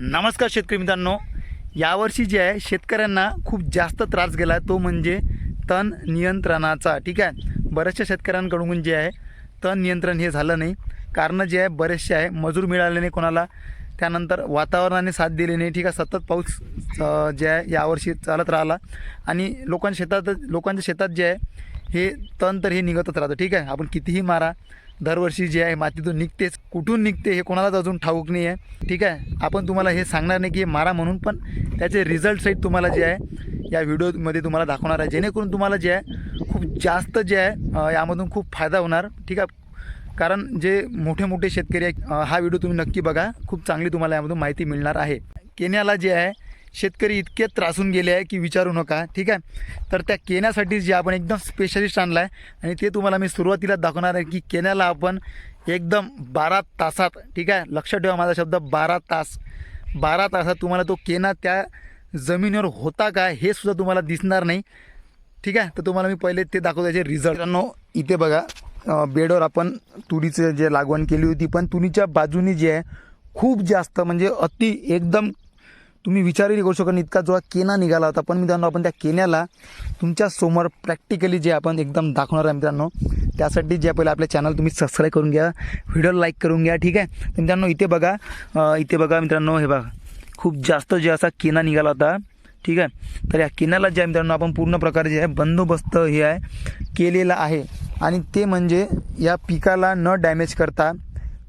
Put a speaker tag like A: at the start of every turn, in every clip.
A: नमस्कार शेतकरी मित्रांनो. यावर्षी जे आहे शेतकऱ्यांना खूप जास्त त्रास गेला तो म्हणजे तण नियंत्रणाचा ठीक आहे? बऱ्याचशा शेतकऱ्यांकडून जे आहे तण नियंत्रण हे झालं नाही. कारणं जे आहे बरेचसे आहे मजूर मिळाले नाही कोणाला. त्यानंतर वातावरणाने साथ दिली नाही ठीक आहे? सतत पाऊस जे आहे यावर्षी चालत राहिला. आणि लोकांच्या शेतात लोकांच्या शेतात जे आहे हे तण तर हे निघतच राहतं ठीक आहे? आपण कितीही मारा दरवर्षी जे आहे मातीतून निघतेच. कुठून निघते हे कोणालाच अजून ठाऊक नाही आहे ठीक आहे? आपण तुम्हाला हे सांगणार नाही की हे मारा म्हणून पण त्याचे रिझल्ट सहित तुम्हाला जे आहे या व्हिडिओमध्ये तुम्हाला दाखवणार आहे. जेणेकरून तुम्हाला जे आहे खूप जास्त जे आहे यामधून खूप फायदा होणार. ठीक आहे? कारण जे मोठे मोठे शेतकरी आहे हा व्हिडिओ तुम्ही नक्की बघा. खूप चांगली तुम्हाला यामधून माहिती मिळणार आहे. केन्याला जे आहे शेतकरी इतके त्रासून गेले आहे की विचारू नका ठीक आहे? तर त्या केण्यासाठीच जे आपण एकदम स्पेशलिस्ट आणला आहे आणि ते तुम्हाला मी सुरुवातीला दाखवणार आहे की केण्याला आपण एकदम बारा तासात ठीक आहे? लक्षात ठेवा माझा शब्द बारा तास. बारा तासात तुम्हाला तो केना त्या जमिनीवर होता का हे सुद्धा तुम्हाला दिसणार नाही ठीक आहे? तर तुम्हाला मी पहिले ते दाखवतो त्याचे रिझल्ट इथे बघा बेडवर आपण तुरीचं जे लागवण केली होती पण तुरीच्या बाजूनी जे आहे खूप जास्त म्हणजे अति एकदम तुम्ही विचारही करू शकत नाही. इतका जो केना निघाला होता. पण मित्रांनो आपण त्या केन्याला तुमच्यासमोर प्रॅक्टिकली जे आपण एकदम दाखवणार आहे मित्रांनो त्यासाठी जे पहिले आपल्या चॅनल तुम्ही सबस्क्राईब करून घ्या व्हिडिओ लाईक करून घ्या ठीक आहे? तर मित्रांनो इथे बघा इथे बघा मित्रांनो हे बघा. खूप जास्त जे असा केना निघाला होता ठीक आहे? तर या किनाला जे आहे मित्रांनो आपण पूर्ण प्रकारे जे आहे बंदोबस्त हे आहे केलेला आहे. आणि ते म्हणजे या पिकाला न डॅमेज करता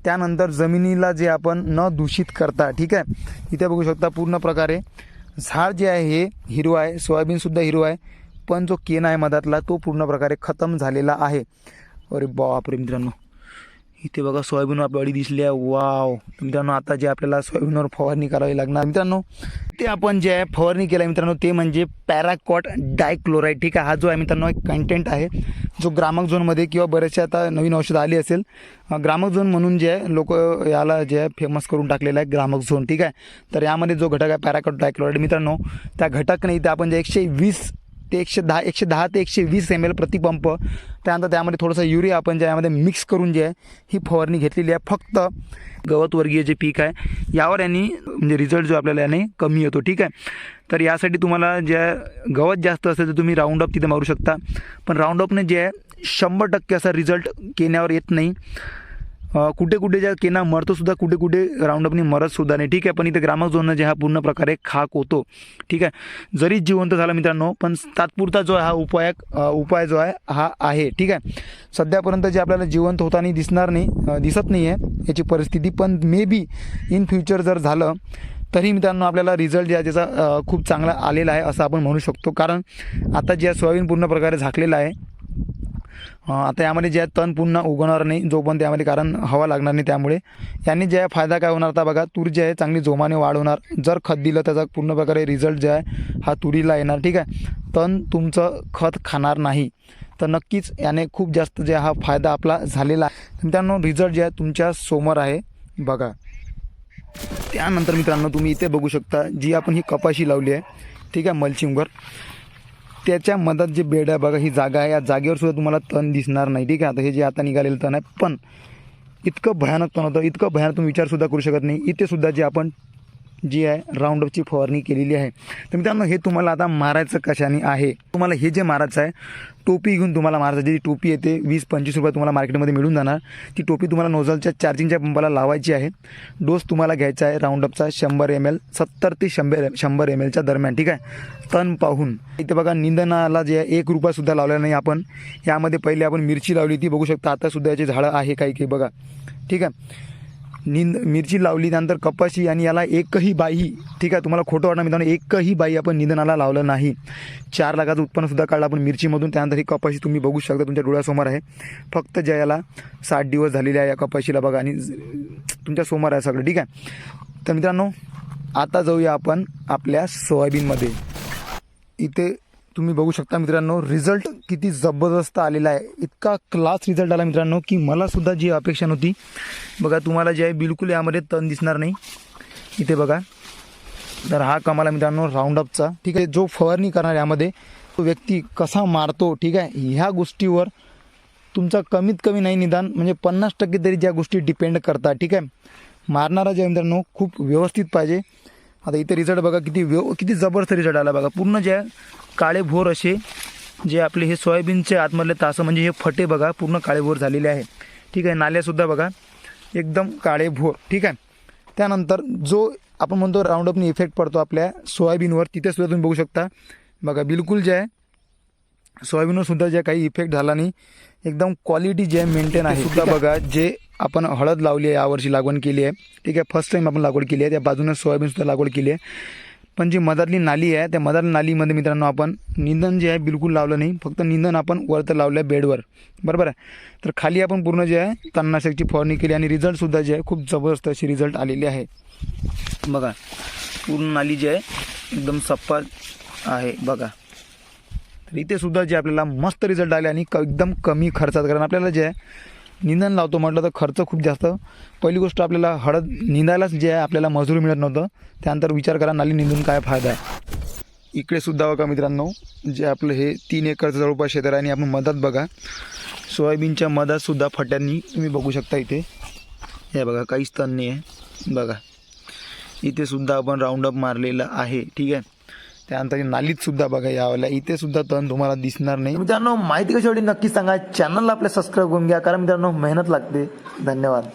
A: त्यानंतर जमिनीला जे आपण न दूषित करता ठीक आहे? इथे बघू शकता पूर्ण प्रकारे. झाड जे आहे हे हिरो आहे सोयाबीनसुद्धा हिरवं आहे पण जो केन आहे मधातला तो पूर्ण प्रकारे खतम झालेला आहे. अरे बापरे मित्रांनो. इथे बघा सोयाबीन आपली दिसली आहे. वाव. मित्रांनो आता जे आपल्याला सोयाबीनवर फवारणी करावी लागणार मित्रांनो ते आपण जे आहे फवारणी केलं आहे मित्रांनो ते म्हणजे पॅराकॉट डायक्लोराईड ठीक आहे हा जो आहे मित्रांनो एक कंटेंट आहे. जो ग्रामक झोनमध्ये किंवा बरेचसे आता नवीन औषधं आली असेल ग्रामक झोन म्हणून जे आहे लोक याला जे आहे फेमस करून टाकलेलं आहे ग्रामक झोन. ठीक आहे तर यामध्ये जो घटक आहे पॅराकॉट डायक्लोराईड मित्रांनो त्या घटकने इथे आपण जे एकशे वीस ते एकशे दहा एकशे दहा ते एकशे वीस एम एल प्रतिपंप त्यानंतर त्यामध्ये थोडंसं युरिया आपण ज्यामध्ये मिक्स करून जे आहे ही फवारणी घेतलेली आहे. फक्त गवतवर्गीय जे पीक आहे यावर यांनी म्हणजे रिझल्ट जो आपल्याला याने कमी येतो ठीक आहे? तर यासाठी तुम्हाला जे गवत जास्त असेल तर तुम्ही राऊंड अप तिथे मारू शकता. पण राऊंड अपने जे आहे शंभर टक्के असा रिझल्ट केण्यावर येत नाही. कुठे कुठे ज्या केना मरतो सुद्धा कुठे कुठे राऊंडअपनी मरत सुद्धा नाही. ठीक आहे पण इथे ग्रामक झोननं जे हा पूर्ण प्रकारे खाक होतो. ठीक आहे जरी जिवंत झाला मित्रांनो पण तात्पुरता जो आहे हा उपाय उपाय जो आहे हा आहे. ठीक आहे सध्यापर्यंत जे आपल्याला जिवंत होताना दिसणार नाही दिसत नाही आहे याची परिस्थिती पण मे बी इन फ्युचर जर झालं तरी मित्रांनो आपल्याला रिझल्ट जे आहे त्याचा खूप चांगला आलेला आहे असं आपण म्हणू शकतो. कारण आता जे सोयाबीन पूर्ण प्रकारे झाकलेलं आहे आता यामध्ये जे आहे तण पुन्हा उगवणार नाही जो पण त्यामध्ये कारण हवा लागणार नाही त्यामुळे. यांनी जे आहे फायदा काय होणार आता बघा तूर जे आहे चांगली जोमाने वाढ होणार. जर खत दिलं त्याचा पूर्ण प्रकारे रिझल्ट जे आहे हा तुरीला येणार ठीक आहे. तण तुमचं खत खाणार नाही. तर नक्कीच याने खूप जास्त जे हा फायदा आपला झालेला आहे. मित्रांनो रिझल्ट जे आहे तुमच्यासमोर आहे बघा. त्यानंतर मित्रांनो तुम्ही इथे बघू शकता जी आपण ही कपाशी लावली आहे ठीक आहे मल्चिंगवर. त्याच्या मधात जे बेड आहे बघा ही जागा आहे. या जागेवर सुद्धा तुम्हाला तण दिसणार नाही ठीक आहे? आता हे जे आता निघालेलं तण आहे पण इतकं भयानक तण होतं इतकं भयानक तुम्ही विचारसुद्धा करू शकत नाही. इथे सुद्धा जे आपण जी आहे राऊंडअपची फवारणी केलेली आहे. तर मित्रांनो हे तुम्हाला आता मारायचं कशाने आहे? तुम्हाला हे जे मारायचं आहे टोपी घेऊन तुम्हाला मारायचं जी टोपी येते वीस पंचवीस रुपये तुम्हाला मार्केटमध्ये मिळून जाणार. ती टोपी तुम्हाला नोझलच्या चार्जिंगच्या पंपाला लावायची आहे. डोस तुम्हाला घ्यायचा आहे राऊंडअपचा शंभर एम एल सत्तर ते शंभर शंभर एम एलच्या दरम्यान ठीक आहे? तण पाहून. इथे बघा निंदनाला जे आहे एक रुपयासुद्धा लावला नाही आपण. यामध्ये पहिले आपण मिरची लावली ती बघू शकता आतासुद्धा याची झाडं आहे काही काही बघा. ठीक आहे? निंद मिरची लावली त्यानंतर कपाशी आणि याला एकही बाई ठीक आहे तुम्हाला खोटं वाटणार मित्रांनो एकही बाई आपण निंदनाला लावलं नाही. चार लाखाचं उत्पन्नसुद्धा काढलं आपण मिरचीमधून त्यानंतर ही कपाशी तुम्ही बघू शकता तुमच्या डोळ्यासमोर आहे. फक्त ज्या याला साठ दिवस झालेले आहे या कपाशीला बघा आणि तुमच्यासमोर आहे सगळं ठीक आहे? तर मित्रांनो आता जाऊया आपण आपल्या सोयाबीनमध्ये. इथे तुम्ही बघू शकता मित्रांनो रिझल्ट किती जबरदस्त आलेला आहे. इतका क्लास रिझल्ट आला मित्रांनो की मला सुद्धा जी अपेक्षा नव्हती. बघा तुम्हाला जे आहे बिलकुल यामध्ये तण दिसणार नाही. इथे बघा. तर हा कमाला मित्रांनो राऊंडअपचा ठीक आहे जो फवारणी करणार यामध्ये तो व्यक्ती कसा मारतो ठीक आहे? ह्या गोष्टीवर तुमचा कमीत कमी नाही निदान म्हणजे पन्नास टक्के तरी ज्या गोष्टी डिपेंड करतात ठीक आहे? मारणारा जे मित्रांनो खूप व्यवस्थित पाहिजे. आता इथे रिझल्ट बघा किती व्यव किती जबरदस्त रिझल्ट आला बघा. पूर्ण जे काळे भोर असे जे आपले हे सोयाबीनचे आतमधले तासं म्हणजे हे फटे बघा पूर्ण काळे भोर झालेले आहे. ठीक आहे नाल्यासुद्धा बघा एकदम काळे भोर. ठीक आहे? त्यानंतर जो आपण म्हणतो राऊंडअपने इफेक्ट पडतो आपल्या सोयाबीनवर तिथे सुद्धा तुम्ही बघू शकता. बघा बिलकुल जे आहे सोयाबीनवर सुद्धा जे काही इफेक्ट झाला नाही एकदम क्वालिटी जे आहे मेंटेन आहे. सुद्धा बघा जे आपण हळद लावली आहे यावर्षी लागवड केली आहे. ठीक आहे फर्स्ट टाईम आपण लागवड केली आहे. त्या बाजूने सोयाबीन सुद्धा लागवड केली आहे. पण जी मधातली नाली आहे त्या मधातल्या नालीमध्ये मित्रांनो आपण निंदन जे आहे बिलकुल लावलं नाही. फक्त निंदन आपण वरतं लावलं आहे बेडवर. बरोबर आहे? तर खाली आपण पूर्ण जे आहे तणनाशकची फवारणी केली आणि रिझल्टसुद्धा जे आहे खूप जबरदस्त अशी रिझल्ट आलेले आहे. बघा पूर्ण नाली जी आहे एकदम सप्पा आहे बघा. तर इथे सुद्धा जे आपल्याला मस्त रिझल्ट आले आणि क एकदम कमी खर्चात कारण आपल्याला जे आहे निंदण लावतो म्हटलं तर खर्च खूप जास्त. पहिली गोष्ट आपल्याला हळद निंदायलाच जे आहे आपल्याला मजूर मिळत नव्हतं. त्यानंतर विचार करा नाली निंदून काय फायदा आहे? इकडे सुद्धा बघा मित्रांनो जे आपलं हे तीन एकरचं जवळपास क्षेत्र आहे आणि आपण मधात बघा. सोयाबीनच्या मधातसुद्धा फट्यांनी तुम्ही बघू शकता इथे. हे बघा काहीच तण नाही आहे बघा. इथे सुद्धा आपण राऊंडअप मारलेलं आहे ठीक आहे? त्यानंतर नालीत सुद्धा बघा यावेळेला इथे सुद्धा तण तुम्हाला दिसणार नाही. मित्रांनो माहिती कशी नक्की सांगा. चॅनलला आपल्या सबस्क्राईब करून घ्या. कारण मित्रांनो मेहनत लागते. धन्यवाद.